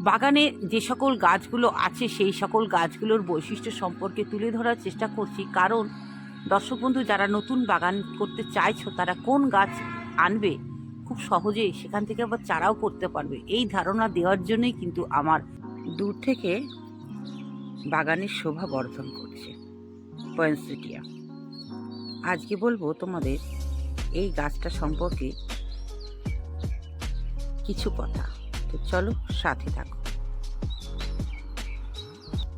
বাগানে যে সকল গাছগুলো আছে, সেই সকল গাছগুলোর বৈশিষ্ট্য সম্পর্কে তুলে ধরার চেষ্টা করছি। কারণ, দর্শক বন্ধু, যারা নতুন বাগান করতে চাইছো, তারা কোন গাছ আনবে? খুব সহজেই সেখান থেকে আবার চারাও করতে পারবে। এই ধারণা দেওয়ার জন্যই কিন্তু আমার দূর থেকে বাগানের শোভা বর্ধন করছে পয়েন্সিটিয়া আজকে বলব তোমাদের এই গাছটা সম্পর্কে কিছু কথা। তো চলো সাথে থাকো।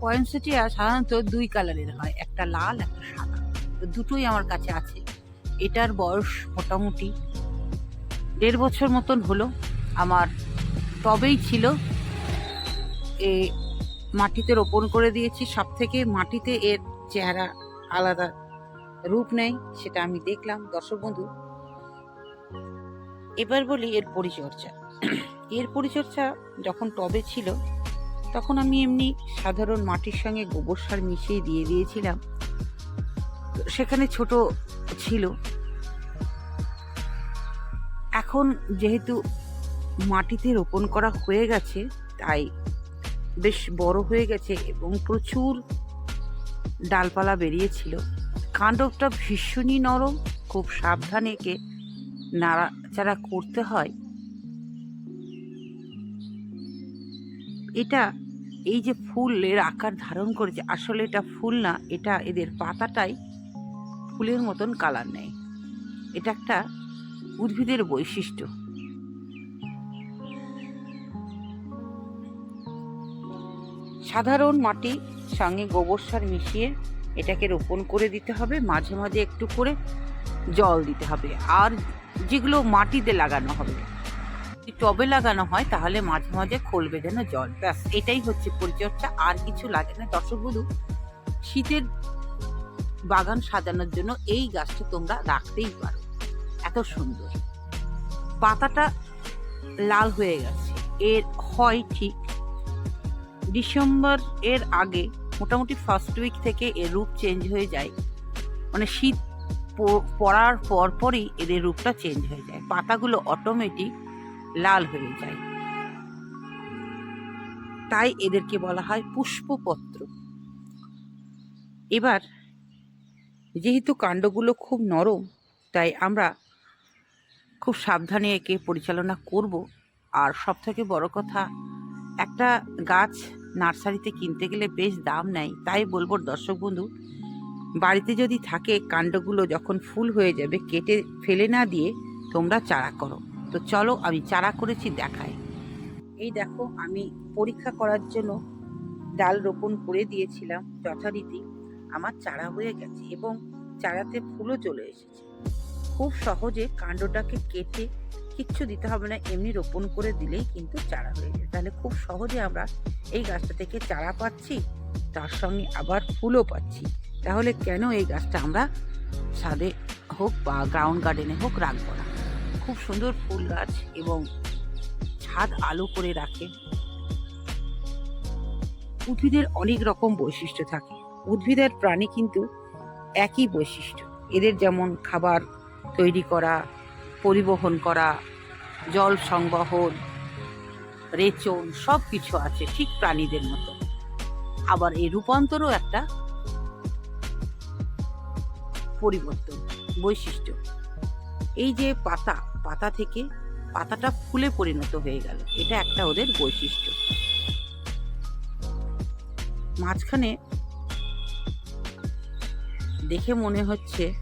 পয়েন্সিটিয়া সাধারণত দুই কালারের হয়, একটা লাল, একটা সাদা। তো দুটোই আমার কাছে আছে। এটার বয়স মোটামুটি দেড় বছর মতন হলো। আমার তবেই ছিল। এ মাটিতে রোপণ করে দিয়েছি। সব থেকে মাটিতে এর চেহারা আলাদা রূপ নেয়, সেটা আমি দেখলাম। দর্শক বন্ধু, এবার বলি এর পরিচর্যা। এর পরিচর্যা যখন টবে ছিল, তখন আমি এমনি সাধারণ মাটির সঙ্গে গোবর সার মিশিয়ে দিয়ে দিয়েছিলাম। সেখানে ছোট ছিল। এখন যেহেতু মাটিতে রোপণ করা হয়ে গেছে, তাই বেশ বড় হয়ে গেছে এবং প্রচুর ডালপালা বেরিয়েছিল। কাণ্ডটা ভীষণই নরম, খুব সাবধানে একে নাড়াচাড়া করতে হয়। এটা এই যে ফুলের আকার ধারণ করেছে, আসলে এটা ফুল না, এটা এদের পাতাটাই ফুলের মতন কালার নেয়। এটা একটা উদ্ভিদের বৈশিষ্ট্য। সাধারণ মাটি সঙ্গে গোবর সার মিশিয়ে এটাকে রোপণ করে দিতে হবে, মাঝে মাঝে একটু করে জল দিতে হবে, আর যেগুলো মাটিতে লাগানো হবে। টবে লাগানো হয়, তাহলে মাঝে মাঝে খোল বেঁধানো জল। ব্যাস, এটাই হচ্ছে পরিচর্যা, আর কিছু লাগে না। দর্শক বন্ধু, শীতের বাগান সাজানোর জন্য এই গাছটা তোমরা রাখতেই পারো। এত সুন্দর। পাতাটা লাল হয়ে গেছে। এর হয় ঠিক ডিসেম্বর এর আগে মোটামুটি ফার্স্ট উইক থেকে এর রূপ চেঞ্জ হয়ে যায়। মানে শীত পড়ার পর পরই এদের রূপটা চেঞ্জ হয়ে যায়। পাতাগুলো অটোমেটিক লাল হয়ে যায়। তাই এদেরকে বলা হয় পুষ্পপত্র। এবার, যেহেতু কাণ্ডগুলো খুব নরম, তাই আমরা খুব সাবধানে একে পরিচালনা করব। আর সব থেকে বড় কথা, একটা গাছ নার্সারিতে কিনতে গেলে বেশ দাম নেয়। তাই বলব দর্শক বন্ধু, বাড়িতে যদি থাকে, কাণ্ডগুলো যখন ফুল হয়ে যাবে, কেটে ফেলে না দিয়ে তোমরা চারা করো। তো চলো আমি চারা করেছি দেখাই। এই দেখো, আমি পরীক্ষা করার জন্য ডাল রোপণ করে দিয়েছিলাম যথারীতি। আমার চারা হয়ে গেছে এবং চারাতে ফুলও চলে এসেছে। খুব সহজে কাণ্ডটাকে কেটে কিচ্ছু দিতে হবে না, এমনি রোপণ করে দিলেই কিন্তু চারা হয়ে যায়। তাহলে খুব সহজে আমরা এই গাছটা থেকে চারা পাচ্ছি, তার সঙ্গে আবার ফুলও পাচ্ছি। তাহলে কেন এই গাছটা আমরা ছাদে হোক বা গ্রাউন্ড গার্ডেনে হোক রাখব না? খুব সুন্দর ফুল গাছ এবং ছাদ আলো করে রাখে। উদ্ভিদের অনেক রকম বৈশিষ্ট্য থাকে। উদ্ভিদের প্রাণী কিন্তু একই বৈশিষ্ট্য। এদের যেমন খাবার তৈরি করা, পরিবহন করা, জল সংবহন, রেচন সব কিছু আছে ঠিক প্রাণীদের মতো। আবার এই রূপান্তরও একটা পরিবর্তন বৈশিষ্ট্য। এই যে পাতা পাতা থেকে পাতাটা ফুলে পরিণত হয়ে গেল। এটা একটা ওদের বৈশিষ্ট্য। মাঝখানে দেখে মনে হচ্ছে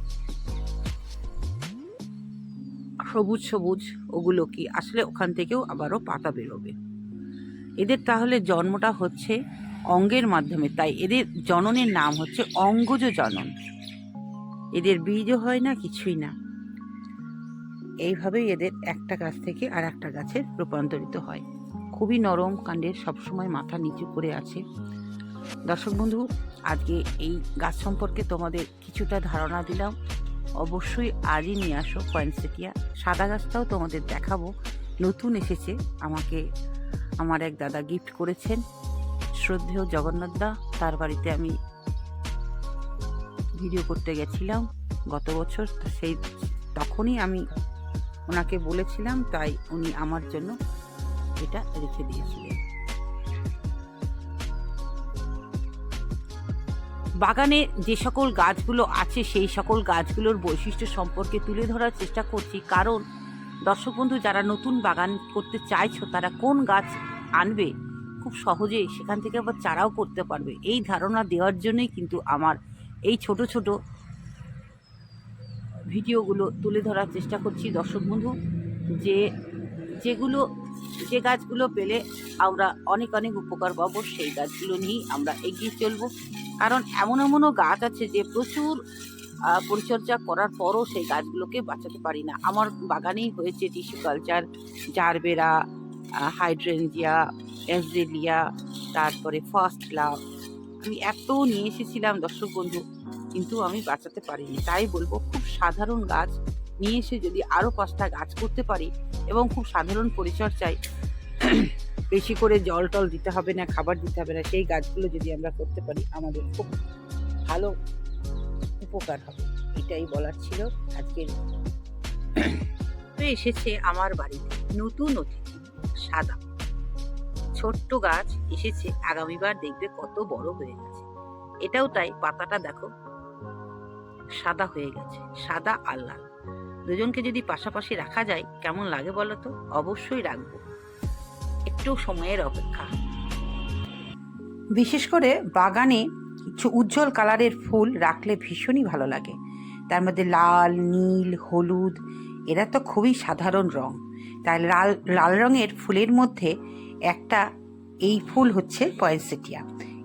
সবুজ সবুজ ওগুলো কি? আসলে ওখান থেকেও আবারও পাতা বেরোবে। এদের তাহলে জন্মটা হচ্ছে অঙ্গের মাধ্যমে। তাই এদের জননের নাম হচ্ছে অঙ্গজ জনন। এদের বীজও হয় না, কিছুই না। এইভাবেই এদের একটা গাছ থেকে আর একটা গাছে রূপান্তরিত হয়। খুবই নরম কাণ্ডের সবসময় মাথা নিচু করে আছে। দর্শক বন্ধু, আজকে এই গাছ সম্পর্কে তোমাদের কিছুটা ধারণা দিলাম। অবশ্যই আজই নিয়ে আসো পয়েন্টসেটিয়া। সাদা গাছটাও তোমাদের দেখাবো। নতুন এসেছে। আমাকে, আমার এক দাদা গিফট করেছেন। শ্রদ্ধেয় জগন্নাথ দা, তার বাড়িতে আমি ভিডিও করতে গেছিলাম গত বছর। সেই, তখনই আমি ওনাকে বলেছিলাম, তাই উনি আমার জন্য এটা রেখে দিয়েছিলেন। বাগানে যে সকল গাছগুলো আছে, সেই সকল গাছগুলোর বৈশিষ্ট্য সম্পর্কে তুলে ধরার চেষ্টা করছি। কারণ, দর্শক বন্ধু, যারা নতুন বাগান করতে চাইছো, তারা কোন গাছ আনবে? খুব সহজেই সেখান থেকে আবার চারাও করতে পারবে। এই ধারণা দেওয়ার জন্যই কিন্তু আমার এই ছোট ছোট ভিডিওগুলো তুলে ধরার চেষ্টা করছি, দর্শক বন্ধু, যে যেগুলো, যে গাছগুলো পেলে আমরা অনেক অনেক উপকার পাবো, সেই গাছগুলো নিয়েই আমরা এগিয়ে চলবো। কারণ এমন এমনও গাছ আছে যে প্রচুর পরিচর্যা করার পরও সেই গাছগুলোকে বাঁচাতে পারি না। আমার বাগানেই হয়েছে টিস্যু কালচার জারবেরা হাইড্রেনজিয়া এসডেলিয়া তারপরে ফার্স্ট লাভ আমি এত নিয়ে এসেছিলাম, দর্শক বন্ধু কিন্তু আমি বাঁচাতে পারিনি। তাই বলব, খুব সাধারণ গাছ নিয়ে এসে যদি আরও পাঁচটা গাছ করতে পারি এবং খুব সাধারণ পরিচর্যায় বেশি করে জল টল দিতে হবে না, খাবার দিতে হবে না, সেই গাছগুলো যদি আমরা করতে পারি, আমাদের খুব ভালো উপকার হবে। এটাই বলার ছিল আজকের তো এসেছে আমার বাড়িতে নতুন অতিথি, সাদা। ছোট্ট গাছ এসেছে, আগামীবার দেখবে কত বড় হয়ে গেছে। এটাও তাই, পাতাটা দেখো সাদা হয়ে গেছে, সাদা আর লাল দুজনকে যদি পাশাপাশি রাখা যায়, কেমন লাগে বলো তো? অবশ্যই রাখব। একটু সময়ের অপেক্ষা। বিশেষ করে বাগানে কিছু উজ্জ্বল কালারের ফুল রাখলে ভীষণই ভালো লাগে। তার মধ্যে লাল, নীল, হলুদ, এরা তো খুবই সাধারণ রং। তাই লাল লাল রঙের ফুলের মধ্যে একটা, এই ফুল হচ্ছে পয়েন্সেটিয়া।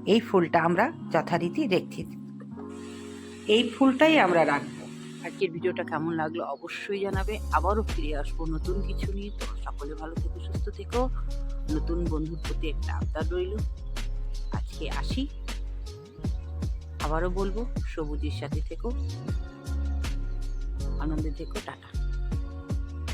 এই ফুলটা আমরা যথারীতি রেখে এই ফুলটাই আমরা রাখব। আজকের ভিডিওটা কেমন লাগল অবশ্যই জানাবে। আবারও ফিরে আসব নতুন কিছু নিয়ে। তো সকলে ভালো থেকো, সুস্থ থেকো। নতুন বন্ধুর প্রতি একটা আবদার রইল। আজকে আসি। আবারও বলব, সবুজের সাথে থেকো। আনন্দে থেকো, টাটা।